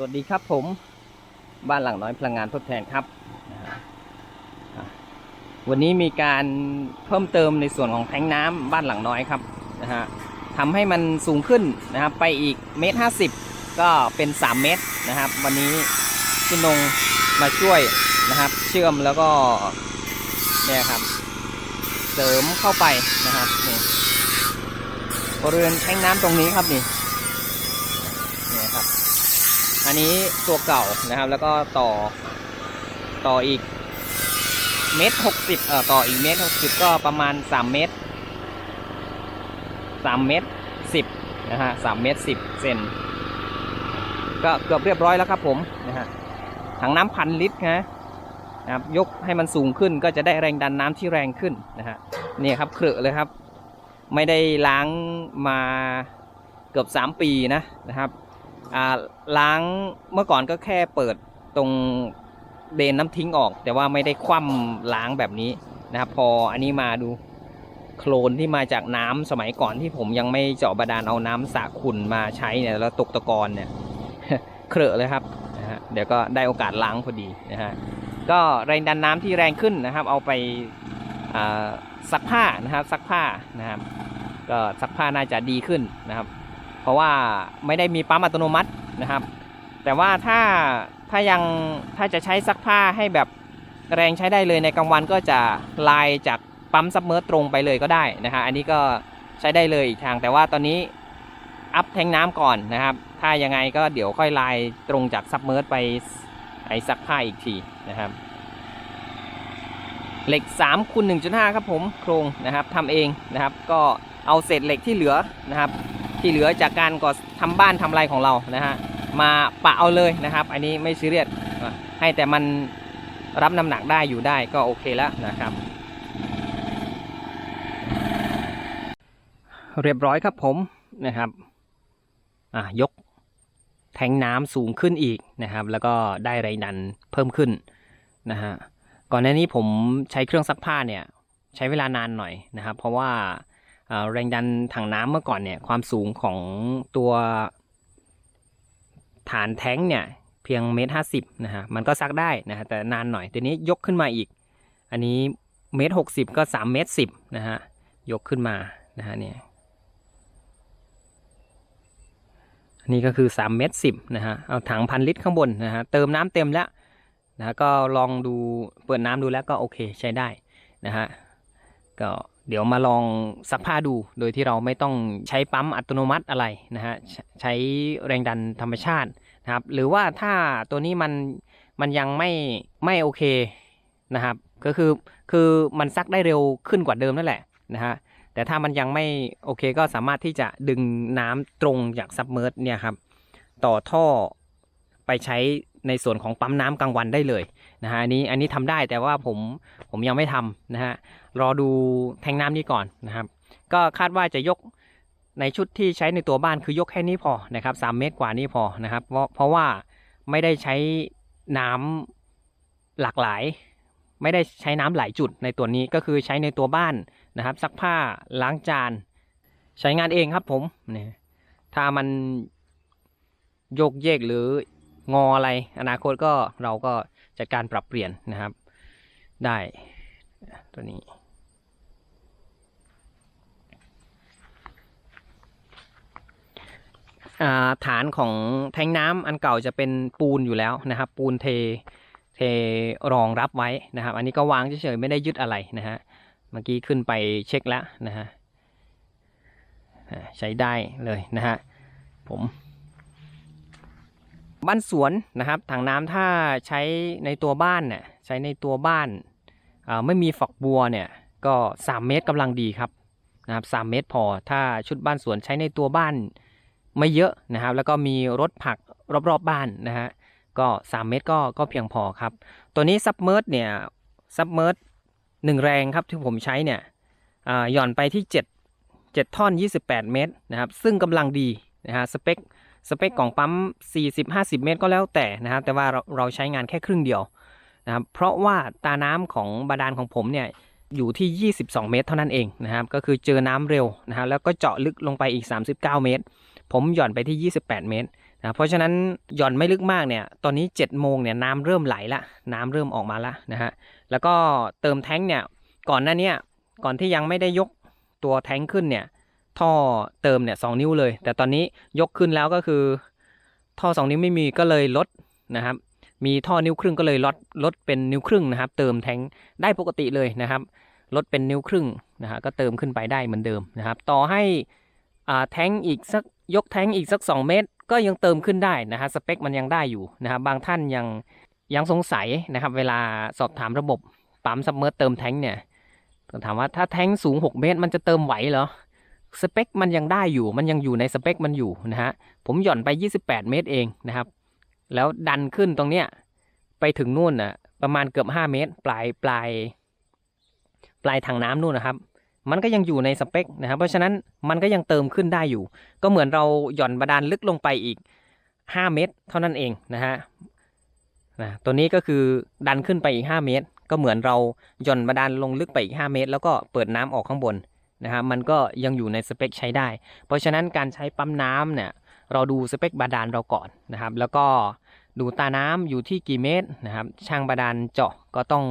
สวัสดีครับผมบ้านหลังน้อยพลังงานทดแทนครับ วันนี้มีการเพิ่มเติมในส่วนของแทงน้ำบ้านหลังน้อยครับนะฮะทำให้มันสูงขึ้นนะครับไปอีกเมตรห้าสิบก็เป็น 3 เมตรนะครับ วันนี้พี่นงมาช่วยนะครับ เชื่อมแล้วก็เนี่ยครับ เสริมเข้าไปนะครับนี่บริเวณแทงน้ำตรงนี้ครับนี่เนี่ยครับ อันนี้ตัวเก่านะครับ แล้วก็ต่อต่ออีกเมตรหกสิบเอ่อต่ออีกเมตรหกสิบก็ประมาณสามเมตรสามเมตรสิบนะฮะสามเมตรสิบเซนก็เกือบเรียบร้อยแล้วครับผมนะฮะถังน้ำพันลิตรนะครับยกให้มันสูงขึ้นก็จะได้แรงดันน้ำที่แรงขึ้นนะฮะนี่ครับเครือเลยครับ ไม่ได้ล้างมาเกือบ 3 ปีนะนะครับ อ่าล้างเมื่อก่อนก็แค่เปิดตรงเดนน้ำทิ้งออก แต่ว่าไม่ได้คว่ำล้างแบบนี้นะครับพออันนี้มาดูโคลนที่มาจากน้ำสมัยก่อนที่ผมยังไม่เจาะบาดาลเอาน้ำสระขุนมาใช้เนี่ยแล้วตกตะกอนเนี่ยเครอะเลยครับนะฮะเดี๋ยวก็ได้โอกาสล้างพอดีนะฮะก็แรงดันน้ำที่แรงขึ้นนะครับ เอาไปซักผ้านะครับซักผ้านะครับก็ซักผ้าน่าจะดีขึ้นนะครับ เพราะว่าไม่ได้มีปั๊มอัตโนมัตินะครับ แต่ว่าถ้าถ้ายังถ้าจะใช้ซักผ้าให้แบบแรงใช้ได้เลยในกลางวันก็จะไลายจากปั๊มซับเมอร์ตรงไปเลยก็ได้นะฮะอันนี้ก็ใช้ได้เลยอีกทาง แต่ว่าตอนนี้อัพแทงน้ำก่อนนะครับ ถ้ายังไงก็เดี๋ยวค่อยไลายตรงจากซับเมอร์ไปไอซักผ้าอีกทีนะครับ เหล็ก3คูณ1.5 ครับผมโครงนะครับทำเองนะครับ ก็เอาเศษเหล็กที่เหลือนะครับ ที่เหลือจากการก่อทำบ้านทำไรของเรานะฮะมาปะเอาเลยนะครับ อันนี้ไม่ซีเรียสให้แต่มันรับน้ำหนักได้อยู่ได้ก็โอเคแล้วนะครับ เรียบร้อยครับผมนะครับอะยกแทงน้ำสูงขึ้นอีกนะครับ แล้วก็ได้แรงดันเพิ่มขึ้นนะฮะก่อนหน้านี้ผมใช้เครื่องซักผ้าเนี่ย ใช้เวลานานหน่อยนะครับ เพราะว่า แรงดันถังน้ำเมื่อก่อนเนี่ยความสูงของตัวฐานแท้งเนี่ยเพียงเมตรห้าสิบนะฮะมันก็ซักได้นะฮะแต่นานหน่อยทีนี้ยกขึ้นมาอีก อันนี้เมตรหกสิบก็สามเมตรสิบนะฮะยกขึ้นมานะฮะเนี่ยนนี้ก็คือ3เมตรสิบนะฮะเอาถังพันลิตรข้างบนนะฮะเติมน้ำเต็มแล้วนะฮะก็ลองดูเปิดน้ำดูแล้วก็โอเคใช้ได้นะฮะก็ เดี๋ยวมาลองซักผ้าดู โดยที่เราไม่ต้องใช้ปั๊มอัตโนมัติอะไรนะฮะใช้แรงดันธรรมชาตินะครับ หรือว่าถ้าตัวนี้มันมันยังไม่ไม่โอเคนะครับ ก็คือคือมันซักได้เร็วขึ้นกว่าเดิมนั่นแหละนะฮะแต่ถ้ามันยังไม่โอเคก็สามารถที่จะดึงน้ำตรงจากซับเมอร์เนี่ยครับต่อท่อไปใช้ ในส่วนของปั๊มน้ำกลางวันได้เลยนะฮะอันนี้อันนี้ทำได้แต่ว่าผมผมยังไม่ทำนะฮะรอดูแทงน้ำนี้ก่อนนะครับ ก็คาดว่าจะยกในชุดที่ใช้ในตัวบ้านคือยกแค่นี้พอนะครับสามเมตรกว่านี้พอนะครับ เพราะเพราะว่าไม่ได้ใช้น้ำหลากหลาย ไม่ได้ใช้น้ำหลายจุดในตัวนี้ก็คือใช้ในตัวบ้านนะครับซักผ้าล้างจาน ใช้งานเองครับผมเนี่ยถ้ามันโยกเยกหรือ งออะไร อนาคตก็เราก็จัดการปรับเปลี่ยนนะครับ ได้ตัวนี้าฐานของแทงน้ำอันเก่าจะเป็นปูนอยู่แล้วนะครับ ปูนเทเทรองรับไว้นะครับ อันนี้ก็วางเฉยๆไม่ได้ยึดอะไรนะฮะเมื่อกี้ขึ้นไปเช็คแล้วนะฮะใช้ได้เลยนะฮะผม บ้านสวนนะครับถังน้ำถ้าใช้ในตัวบ้านเนี่ยใช้ในตัวบ้านาไม่มีฝักบัวเนี่ยก็ 3 เมตรกำลังดีครับนะครับ3เมตรพอถ้าชุดบ้านสวนใช้ในตัวบ้านไม่เยอะนะครับ แล้วก็มีรถผักรอบๆบบ้านนะฮะก็ 3 เมตรก็ก็เพียงพอครับ ตัวนี้ซับเมอร์เนี่ยซับเมอร์หนึ่งแรงครับที่ผมใช้เนี่ยหย่อนไปที่ 7 7ท่อน 28 เมตรนะครับ ซึ่งกำลังดีนะฮะสเปค สเปคของปั๊ม 40-50 เมตรก็แล้วแต่นะครับ แต่ว่าเราเราใช้งานแค่ครึ่งเดียวนะครับ เพราะว่าตาน้ำของบาดาลของผมเนี่ยอยู่ที่ 22 เมตร เท่านั้นเองนะครับ ก็คือเจอน้ำเร็วนะครับ แล้วก็เจาะลึกลงไปอีก 39 เมตร ผมหย่อนไปที่ 28 เมตรนะเพราะฉะนั้นหย่อนไม่ลึกมากเนี่ย ตอนนี้7จ็ดโมงเนี่ยน้ำเริ่มไหลละ น้ำเริ่มออกมาละนะฮะ แล้วก็เติมแท้งเนี่ย ก่อนหน้าเนี้ก่อนที่ยังไม่ได้ยกตัวแท้งขึ้นเนี่ย ท่อเติมเนี่ยสองนิ้วเลย แต่ตอนนี้ยกขึ้นแล้วก็คือ ท่อสองนิ้วไม่มีก็เลยลดนะครับ มีท่อนิ้วครึ่งก็เลยลดลดเป็นนิ้วครึ่งนะครับ เติมแทงได้ปกติเลยนะครับ ลดเป็นนิ้วครึ่งนะฮะก็เติมขึ้นไปได้เหมือนเดิมนะครับ ต่อให้อ่าแทงอีกสักยกแทงอีกสัก 2 เมตร ก็ยังเติมขึ้นได้นะฮะสเปคมันยังได้อยู่นะครับบางท่านยังยังสงสัยนะครับ เวลาสอบถามระบบปั๊มซับเมอร์เติมแทงเนี่ยถามว่าถ้าแทงสูง 6 เมตร มันจะเติมไหวเหรอ สเปคมันยังได้อยู่ มันยังอยู่ในสเปคมันอยู่นะฮะ ผมหย่อนไป 28 เมตรเองนะครับ แล้วดันขึ้นตรงเนี้ยไปถึงนู่นน่ะ ประมาณเกือบ 5 เมตร ปลายปลาย ปลายทางน้ำนู่นนะครับ มันก็ยังอยู่ในสเปคนะครับ เพราะฉะนั้นมันก็ยังเติมขึ้นได้อยู่ ก็เหมือนเราหย่อนบาดาลลึกลงไปอีก 5 เมตร เท่านั้นเองนะฮะนะตัวนี้ก็คือดันขึ้นไปอีก 5 เมตร ก็เหมือนเราหย่อนบาดาลลงลึกไปอีก 5 เมตร แล้วก็เปิดน้ำออกข้างบน นะฮะมันก็ยังอยู่ในสเปคใช้ได้ เพราะฉะนั้นการใช้ปั๊มน้ำเนี่ยเราดูสเปคบาดาลเราก่อนนะครับ แล้วก็ดูตาน้ำอยู่ที่กี่เมตรนะครับ ช่างบาดาลเจาะก็ต้อง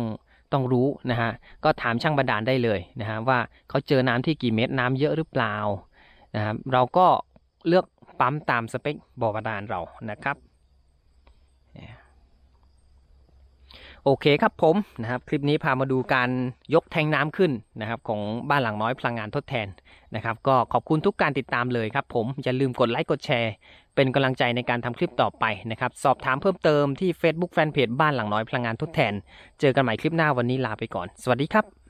ต้องรู้นะฮะก็ถามช่างบาดาลได้เลยนะฮะว่าเขาเจอน้ำที่กี่เมตรน้ำเยอะหรือเปล่านะครับเราก็เลือกปั๊มตามสเปคบ่อบาดาลเรานะครับ โอเคครับผมนะครับคลิปนี้พามาดูการยกแทงน้ำขึ้นนะครับของบ้านหลังน้อยพลังงานทดแทนนะครับก็ขอบคุณทุกการติดตามเลยครับผมอย่าลืมกดไลค์กดแชร์ เป็นกำลังใจในการทำคลิปต่อไปนะครับสอบถามเพิ่มเติมที่ Facebook Fanpage บ้านหลังน้อยพลังงานทดแทน เจอกันใหม่คลิปหน้าวันนี้ลาไปก่อน สวัสดีครับ